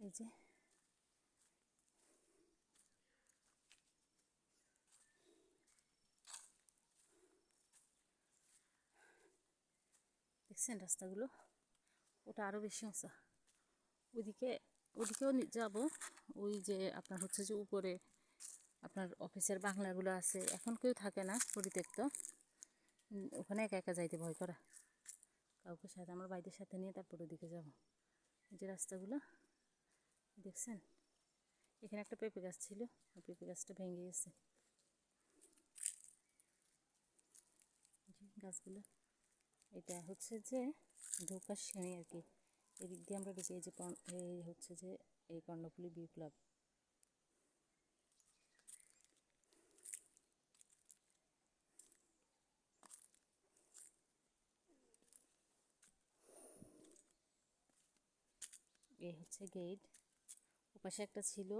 এই যে। দেখছেন রাস্তাগুলো? ওটা আরও বেশি উঁচা। ওইদিকে ওদিকেও যাব। ওই যে আপনার হচ্ছে যে উপরে আপনার অফিসের বাংলাগুলো আছে। এখন কেউ থাকে না, পরিত্যক্ত। ওখানে একা একা যাইতে ভয় করা। কাউকে সাথে আমার বাইদের সাথে নিয়ে তারপর ওদিকে যাব। এই যে রাস্তাগুলো। দেখছেন? এখানে একটা পেঁপে গাছ ছিল পেঁপে গাছটা ভেঙে গেছে। গাছগুলো, এটা হচ্ছে যে ঢোকার শ্রেণি আর কি। এদিক দিয়ে আমরা ঢুকি এই যে এই হচ্ছে যে এই কর্ণফুলি বিউ ক্লাব। এই হচ্ছে গেট। ওপাশে একটা ছিল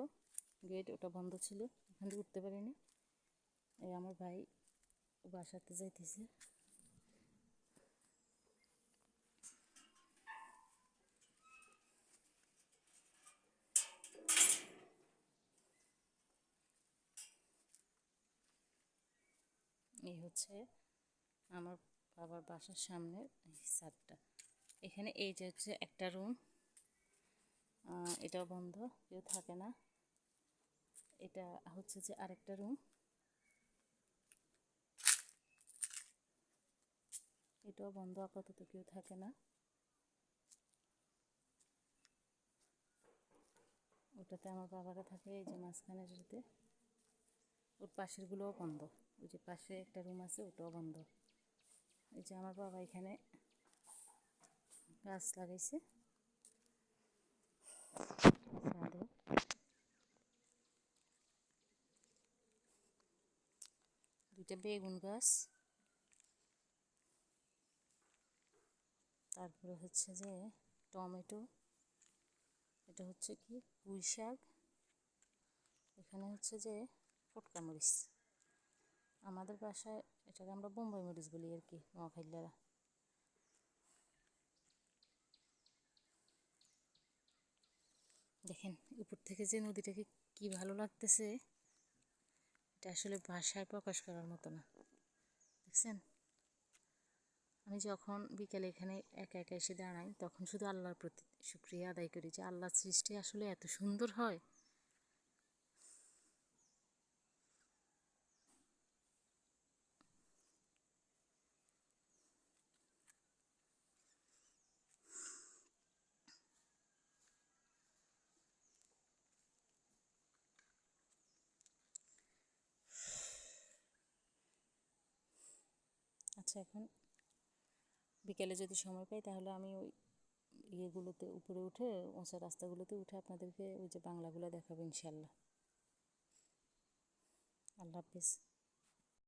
গেট ওটা বন্ধ ছিল ওখান থেকে উঠতে পারিনি। এই আমার ভাই বাসাতে যাইতেছে। এই হচ্ছে আমার বাবার বাসার সামনে এই ছাদটা। এখানে এই যে হচ্ছে একটা রুম এটাও বন্ধ, কেউ থাকে না। এটা হচ্ছে যে আরেকটা রুম এটাও বন্ধ, আপাতত কেউ থাকে না। ওটাতে আমার বাবারা থাকে, এই যে মাঝখানে যেতে। ওর পাশেরগুলোও বন্ধ। ওই যে পাশে একটা রুম আছে, ওটাও বন্ধ। এই যে আমার বাবা এখানে গাছ লাগাইছে। ছাদে দুইটা বেগুন গাছ। তারপরে হচ্ছে যে টমেটো। এটা হচ্ছে কি? পুঁই শাক। এখানে হচ্ছে যে ফটকা মরিচ। আমাদের বাসায় এটাকে আমরা বোম্বাই মরিচ বলি আর কি নোয়াখাইলারা দেখেন, উপর থেকে যে নদীটাকে কি ভালো লাগতেছে, এটা আসলে ভাষায় প্রকাশ করার মতো না। দেখছেন? আমি যখন বিকেলে এখানে একা একা এসে দাঁড়াই, তখন শুধু আল্লাহর প্রতি শুক্রিয়া আদায় করি যে আল্লাহর সৃষ্টি আসলে এত সুন্দর হয়। আচ্ছা এখন। বিকেলে যদি সময় পাই তাহলে আমি ওই ইয়েগুলোতে উপরে উঠে ওঁচা রাস্তাগুলোতে উঠে আপনাদেরকে ওই যে বাংলাগুলো দেখাবো ইনশাল্লাহ। আল্লাহ হাফিজ।